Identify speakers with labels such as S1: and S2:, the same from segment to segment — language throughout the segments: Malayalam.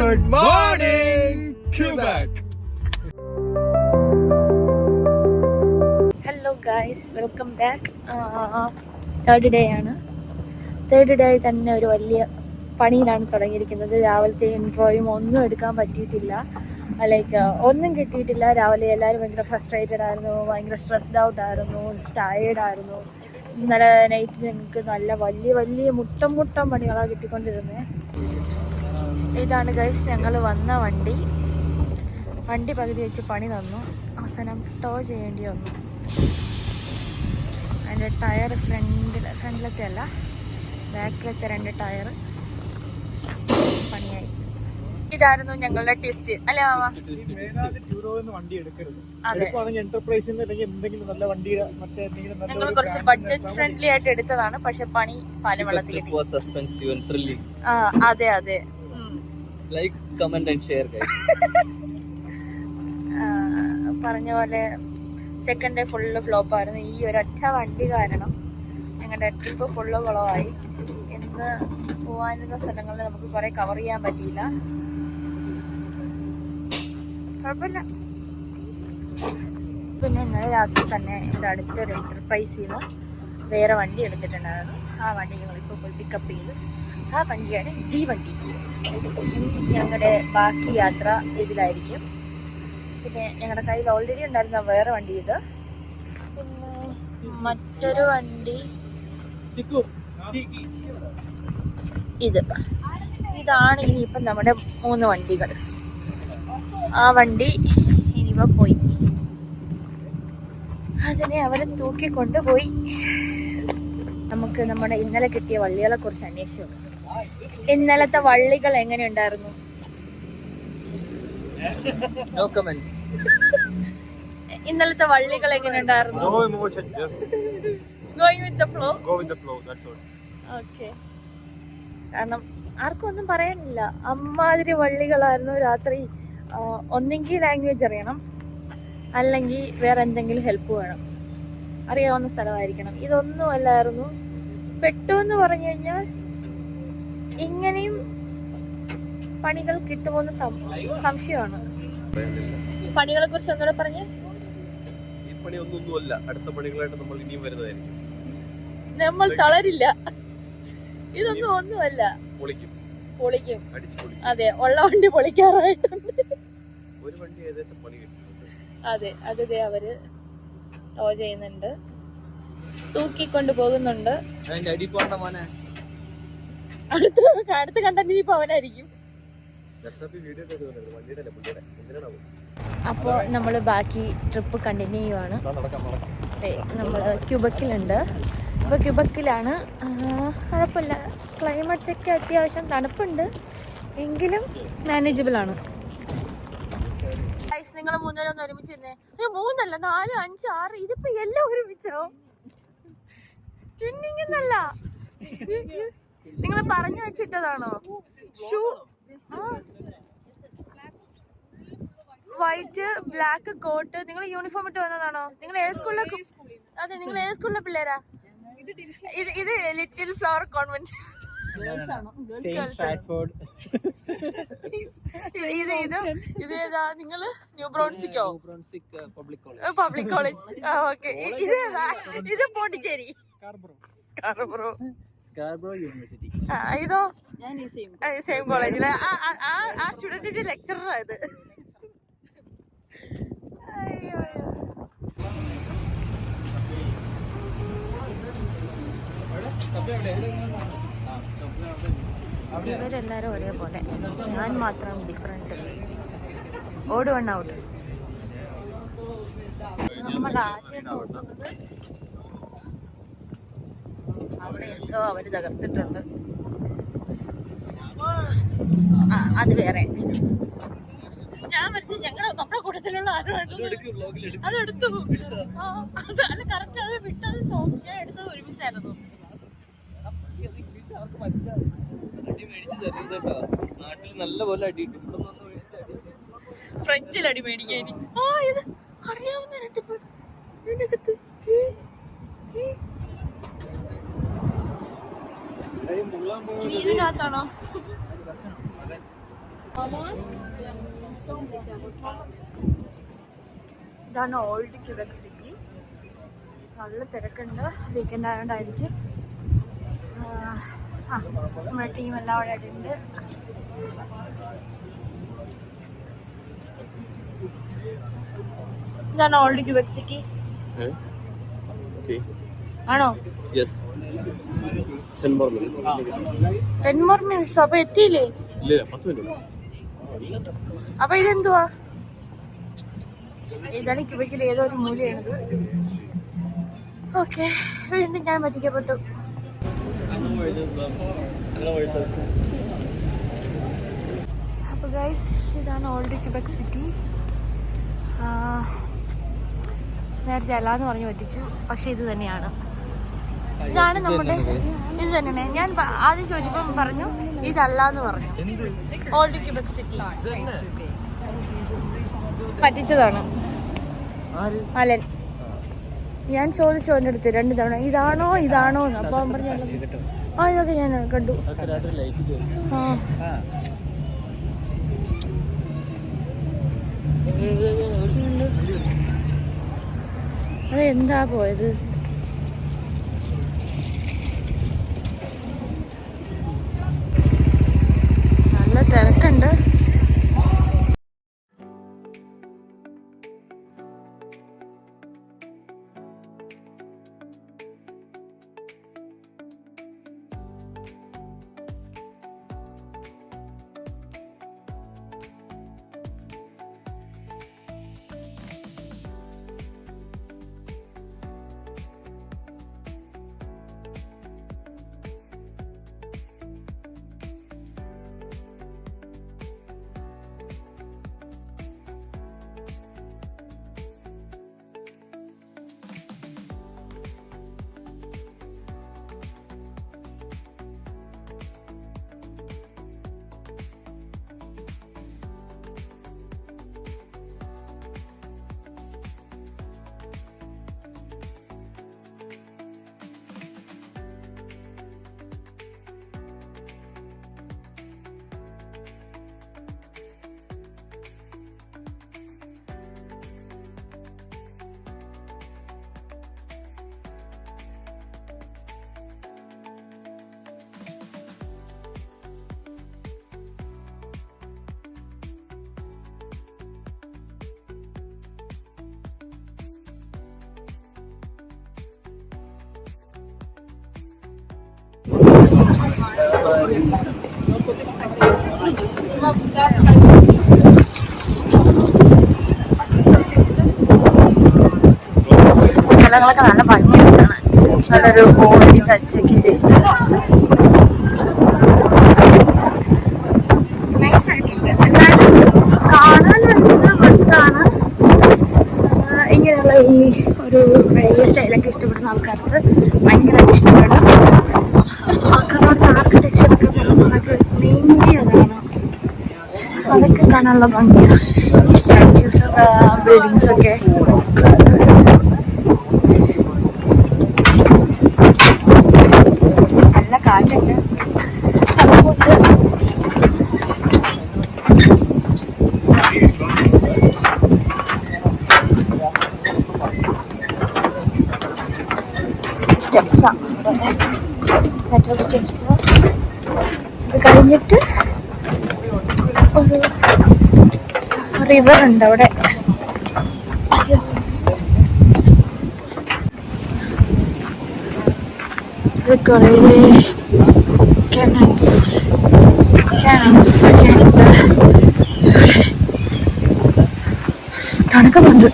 S1: Good morning, Quebec.
S2: Hello guys welcome back third day ആണ്. തേർഡ് ഡേ തന്നെ ഒരു വലിയ പണിയിലാണ് തുടങ്ങിയിരിക്കുന്നത്. രാവിലത്തെ ഇൻട്രോയും ഒന്നും എടുക്കാൻ പറ്റിയിട്ടില്ല. ലൈക്ക് ഒന്നും കിട്ടിയിട്ടില്ല. രാവിലെ എല്ലാവരും ഭയങ്കര ഫ്രസ്ട്രേറ്റഡ് ആയിരുന്നു. ഭയങ്കര സ്ട്രെസ്ഡ് ഔട്ട് ആയിരുന്നു. ടയേർഡ് ആയിരുന്നു. ഇന്നലെ നൈറ്റ് ഞങ്ങൾക്ക് നല്ല വലിയ വലിയ മുട്ടം മുട്ടം പണികളാണ് കിട്ടിക്കൊണ്ടിരുന്നത് ഇതാണ് ഗൈസ് ഞങ്ങൾ വന്ന വണ്ടി. വണ്ടി പകുതി വെച്ച് പണി തന്നു. അവസാനം ടോ ചെയ്യേണ്ടി വന്നു. അതിന്റെ ടയർ ഫ്രണ്ടിൽ ഫ്രണ്ടിലത്തെ അല്ല ബാക്കിലത്തെ രണ്ട് ടയർ പണിയായി. ഇതായിരുന്നു ഞങ്ങളുടെ ടെസ്റ്റ് അല്ലേ മാമ? ഞങ്ങൾ
S1: നല്ല
S2: കുറച്ച് ബഡ്ജറ്റ് ഫ്രണ്ട്ലി ആയിട്ട് എടുത്തതാണ്. പക്ഷെ പണി പാലവെള്ളത്തിൽ അതെ അതെ. ഉം.
S3: Comment and
S2: share. പറഞ്ഞ പോലെ സെക്കൻഡ് ഡേ ഫുള്ള് ഫ്ലോപ്പ് ആയിരുന്നു. ഈ ഒരൊറ്റ വണ്ടി കാരണം ഞങ്ങളുടെ ട്രിപ്പ് ഫുള്ള് കുളമായി ഇന്ന് പോകാനുള്ള സ്ഥലങ്ങളിൽ നമുക്ക് കുറെ കവർ ചെയ്യാൻ പറ്റിയില്ല. കുഴപ്പമില്ല. പിന്നെ ഇന്നലെ രാത്രി തന്നെ ഇവിടെ അടുത്തൊരു എന്റർപ്രൈസിൽ നിന്ന് വേറെ വണ്ടി എടുത്തിട്ടുണ്ടായിരുന്നു. ആ വണ്ടി ഞങ്ങളിപ്പോൾ പോയി പിക്കപ്പ് ചെയ്ത്. ആ വണ്ടിയാണ് ഈ വണ്ടി. ഞങ്ങളുടെ ബാക്കി യാത്ര ഇതിലായിരിക്കും. പിന്നെ ഞങ്ങളുടെ കയ്യിൽ ഓൾറെഡി ഉണ്ടായിരുന്ന വേറെ വണ്ടി ഇത് പിന്നെ മറ്റൊരു വണ്ടി ഇത്. ഇതാണ് ഇനിയിപ്പം നമ്മുടെ മൂന്ന് വണ്ടികൾ. ആ വണ്ടി ഇനിയിപ്പോൾ പോയി. അതിനെ അവരെ തൂക്കിക്കൊണ്ടുപോയി. നമുക്ക് നമ്മുടെ ഇന്നലെ കിട്ടിയ വള്ളികളെ കുറിച്ച് അന്വേഷിച്ചു നോക്കാം. ഇന്നലത്തെ വള്ളികൾ എങ്ങനെയുണ്ടായിരുന്നു?
S3: ഉണ്ടായിരുന്നു.
S2: ഇന്നലത്തെ വള്ളികൾ
S1: No emotion, just
S2: going with the flow
S1: go with the flow that's all
S2: okay കാരണം ആർക്കും ഒന്നും പറയാനില്ല. അമ്മാതിരി വള്ളികളായിരുന്നു രാത്രി ഒന്നെങ്കിൽ ലാംഗ്വേജ് അറിയണം. അല്ലെങ്കിൽ വേറെ എന്തെങ്കിലും ഹെൽപ്പ് വേണം. അറിയാവുന്ന സ്ഥലമായിരിക്കണം. ഇതൊന്നും അല്ലായിരുന്നു. പെട്ടു എന്ന് പറഞ്ഞു കഴിഞ്ഞാൽ ഇങ്ങനെയും പണികൾ കിട്ടുമോന്ന് സംശയമാണ്. പണികളെ കുറിച്ച് ഒന്നുകൂടെ പറഞ്ഞു.
S3: ഈ പണി ഒന്നൊന്നുമല്ല അടുത്ത പണികളായിട്ട് നമ്മൾ ഇനിയും വരുന്നതായിരിക്കും.
S2: നമ്മൾ തളരില്ല. ഇതൊന്നും ഒന്നുമല്ല.
S3: പൊളിക്കും.
S2: പൊളിക്കും. അതെ ഉള്ള വണ്ടി പൊളിക്കാറായിട്ടുണ്ട്.
S3: ഒരു വണ്ടി ഏകദേശം പണി
S2: അതെ അത് അവർ ടോ ചെയ്യുന്നുണ്ട്. തൂക്കിക്കൊണ്ട് പോകുന്നുണ്ട്.
S3: അതിന്റെ അടിപ്പാണ്ട മോനെ.
S2: അടുത്ത അടുത്ത കണ്ടന്റ് ഇനിയിപ്പോ അവനായിരിക്കും. അപ്പോൾ നമ്മൾ ബാക്കി ട്രിപ്പ് കണ്ടിന്യൂ ചെയ്യുവാണ്. നമ്മൾ ക്യൂബക്കിലുണ്ട്. അപ്പോൾ ക്യൂബക്കിലാണ് കുഴപ്പമില്ല. ക്ലൈമറ്റൊക്കെ അത്യാവശ്യം തണുപ്പുണ്ട്. എങ്കിലും മാനേജബിൾ ആണ്. നിങ്ങൾ മൂന്നുപേരൊന്ന് ഒരുമിച്ച് മൂന്നല്ല നാല് അഞ്ച് ആറ് ഇതിപ്പോ എല്ലാം ഒരുമിച്ചോ? ട്വിന്നിങ് എന്നല്ല. നിങ്ങൾ പറഞ്ഞു വെച്ചിട്ടതാണോ? ഷൂ വൈറ്റ് ബ്ലാക്ക് കോട്ട് നിങ്ങൾ യൂണിഫോം ഇട്ട് വന്നതാണോ? നിങ്ങൾ ഏത് സ്കൂളിലെ അതെ നിങ്ങൾ ഏത് സ്കൂളിലെ പിള്ളേരാ? ഇത് ഇത് ലിറ്റിൽ ഫ്ലവർ കോൺവെന്റ് ഇത് ഇത് ഇത് ഏതാ നിങ്ങൾ? New ബ്രോൺസിക്കോ
S3: public college
S2: public college ആ ഓക്കെ ഇത് ഏതാ? ഇത് പോണ്ടിച്ചേരി. സ്കാർബറോ
S3: സ്കാർബ്രോ യൂണിവേഴ്സിറ്റി
S2: ആ ഇതോ? സെയിം കോളേജിലെ ആ സ്റ്റുഡന്റിന്റെ ലെക്ചറർ ഇത്. അയ്യോ, ഒരേപോലെ. ഞാൻ മാത്രം ഡിഫറെന്റ് ഓട് വൺ ഔട്ട് നമ്മൾ ആദ്യം അവിടെ എന്തോ അവർ തകർത്തിട്ടുണ്ട്. അത് വേറെ. ഞാൻ വരച്ച് ഞങ്ങളെ നമ്മുടെ കൂട്ടത്തിലുള്ള ആരുമായിട്ട് അത് എടുത്തു. അത് അല്ല കറക്റ്റ് അത് വിട്ടത് ഞാൻ എടുത്തത് ഒരുമിച്ചായിരുന്നു. ഫ്രഞ്ചിൽ അടി മേടിക്കാൻ ആ ഇത് അറിയാവുന്ന രണ്ട് ഇതിനകത്ത്. ഇതാണ് ഓൾഡ് ക്യുബക് സിറ്റി. നല്ല തിരക്കുണ്ട്. വീക്കെൻഡ് ആയതുകൊണ്ടായിരിക്കും നമ്മുടെ ടീം എല്ലാം അവിടെ ഉണ്ട്. ഇതാണ് ഓൾഡ് ക്യുബക് സിറ്റി. ആണോ? ടെൻ മോർ മിനിറ്റ്സ് അപ്പൊ എത്തിയില്ലേ? അപ്പൊ ഇതെന്തുവാ? ഇതാണ് ക്യൂബിക്കിൽ ഏതോ ഒരു മൂലയാണിത്. ഓക്കെ വീണ്ടും ഞാൻ പറ്റിക്കപ്പെട്ടു. അപ്പൊ ഗൈസ് ഇതാണ് ഓൾഡ് ക്യൂബക് സിറ്റി നേരത്തെ അല്ലാന്ന് പറഞ്ഞു പറ്റിച്ചു. പക്ഷെ ഇത് തന്നെയാണ്. ഇതാണ് നമ്മുടെ ഇത് തന്നെയാണ്. ഞാൻ ആദ്യം ചോദിച്ചപ്പോൾ പറഞ്ഞു ഇതല്ല എന്ന് പറഞ്ഞു ഓൾഡ് ക്യൂബക് സിറ്റി പറ്റിച്ചതാണ്. അലൻ. ഞാൻ ചോദിച്ചു അവന്റെ അടുത്ത് രണ്ട് തവണ ഇതാണോ ഇതാണോ? എന്ന്. അപ്പൊ അവൻ പറഞ്ഞു. ആ ഇതൊക്കെ ഞാൻ കണ്ടു. ആ. അതെന്താ എന്താ പോയത്? സ്ഥലങ്ങളൊക്കെ നല്ല ഭംഗിയാണ് നല്ലൊരു ഓടി വലുതാണ് ഇങ്ങനെയുള്ള ഈ ഒരു സ്റ്റൈലൊക്കെ ഇഷ്ടപ്പെടുന്ന അതൊക്കെ കാണാനുള്ള ഭംഗിയാണ് ഈ സ്റ്റാച്യൂസ് ബിൽഡിങ്സ് ഒക്കെ നല്ല കാറ്റുണ്ട് അതുകൊണ്ട് സ്റ്റെപ്സാണ് മെട്രോ സ്റ്റെപ്സ്. ഇത് കഴിഞ്ഞിട്ട് ഒരു റിവർ ഉണ്ട് അവിടെ. കുറേ canons canons ഒക്കെ ഉണ്ട്. തണുക്കുന്നുണ്ട്.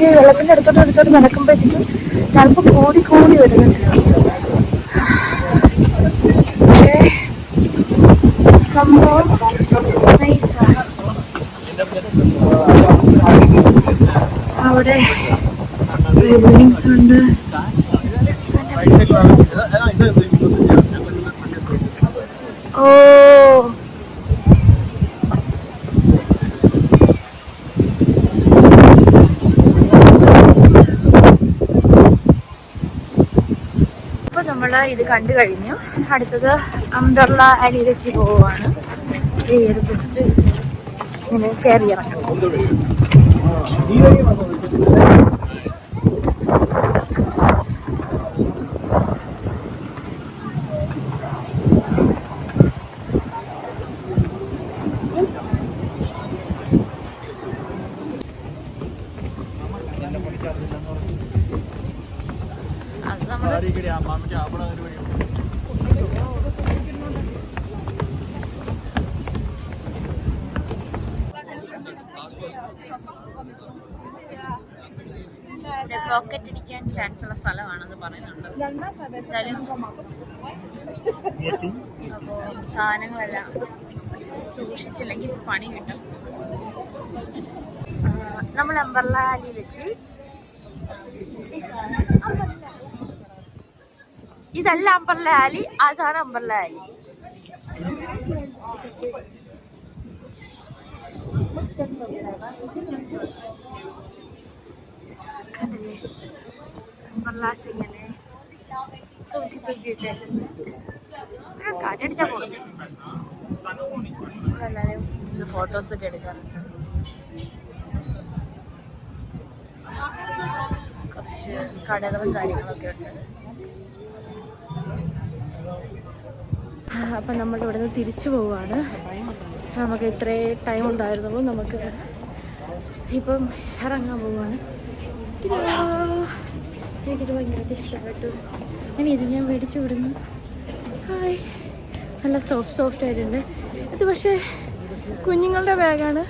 S2: ഈ വെള്ളത്തിന്റെ അടുത്തോട്ട് അടുത്തോട്ട് നടക്കുമ്പോഴത്തേക്കും തണുപ്പ് കൂടി കൂടി വരുന്നുണ്ട്. പക്ഷേ സംഭവം നൈസാണ് അവിടെ ബിൽഡിങ്സ് ഉണ്ട്. ഓ അപ്പൊ നമ്മൾ ഇത് കണ്ടു കഴിഞ്ഞു. അടുത്തത് അംബർള അലിയിലേക്ക് പോവുകയാണ്. കയറി പിടിച്ച് ഇങ്ങനെ കയറി ഇറങ്ങണം. റോക്കറ്റ് അടിക്കാൻ ചാൻസ് ഉള്ള സ്ഥലമാണെന്ന് പറയുന്നുണ്ട്. എന്തായാലും അപ്പോൾ സാധനങ്ങളെല്ലാം സൂക്ഷിച്ചില്ലെങ്കിൽ പണി കിട്ടും. നമ്മൾ അമ്പർല ആലിയിലെത്തി ഇതല്ല അമ്പർല ആലി അതാണ് അമ്പർല ആലി. കണ്ടില്ലേ? അമ്പർല സിംഗിനെ. തൂക്കി തൂക്കിയിട്ട് കാറ്റടിച്ചാ പോകും എല്ലാവരും ഇത് ഫോട്ടോസൊക്കെ എടുക്കാറുണ്ട് കടകളും കാര്യങ്ങളൊക്കെ ഉണ്ട്. അപ്പം നമ്മൾ ഇവിടെ നിന്ന് തിരിച്ചു പോവുകയാണ്. നമുക്ക് ഇത്രേ ടൈം ഉണ്ടായിരുന്നുള്ളൂ. നമുക്ക് ഇപ്പം ഇറങ്ങാൻ പോവുകയാണ്. എനിക്കിത് ഭയങ്കരമായിട്ട് ഇഷ്ടപ്പെട്ടു. ഞാൻ ഇത് ഞാൻ മേടിച്ചു വിടുന്നു. ഹായ്. നല്ല സോഫ്റ്റ് സോഫ്റ്റ് ആയിട്ടുണ്ട്. ഇത് പക്ഷേ കുഞ്ഞുങ്ങളുടെ ബാഗാണ്.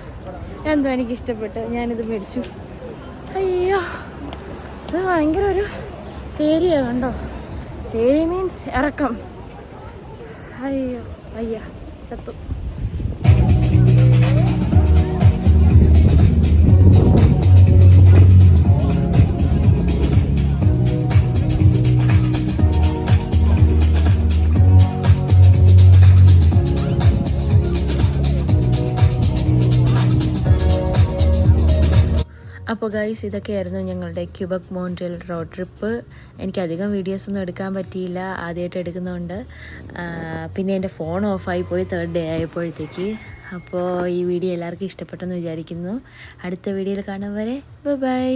S2: എന്തോ എനിക്ക് ഇഷ്ടപ്പെട്ടു. ഞാനിത് മേടിച്ചു. അയ്യോ ഇത് ഭയങ്കര ഒരു തേരിയാണ് കണ്ടോ? തേരി മീൻസ് ഇറക്കം. അയ്യോ അയ്യ ചത്തു അപ്പോൾ ഗൈസ് ഇതൊക്കെയായിരുന്നു ഞങ്ങളുടെ ക്യൂബക് മോൺട്രിയൽ റോഡ് ട്രിപ്പ് എനിക്കധികം വീഡിയോസ് ഒന്നും എടുക്കാൻ പറ്റിയില്ല. ആദ്യമായിട്ട് എടുക്കുന്നതുകൊണ്ട് പിന്നെ എന്റെ ഫോൺ ഓഫായി പോയി തേർഡ് ഡേ ആയപ്പോഴത്തേക്ക്. അപ്പോൾ ഈ വീഡിയോ എല്ലാവർക്കും ഇഷ്ടപ്പെട്ടെന്ന് വിചാരിക്കുന്നു. അടുത്ത വീഡിയോയിൽ കാണാൻ വരെ. ബൈ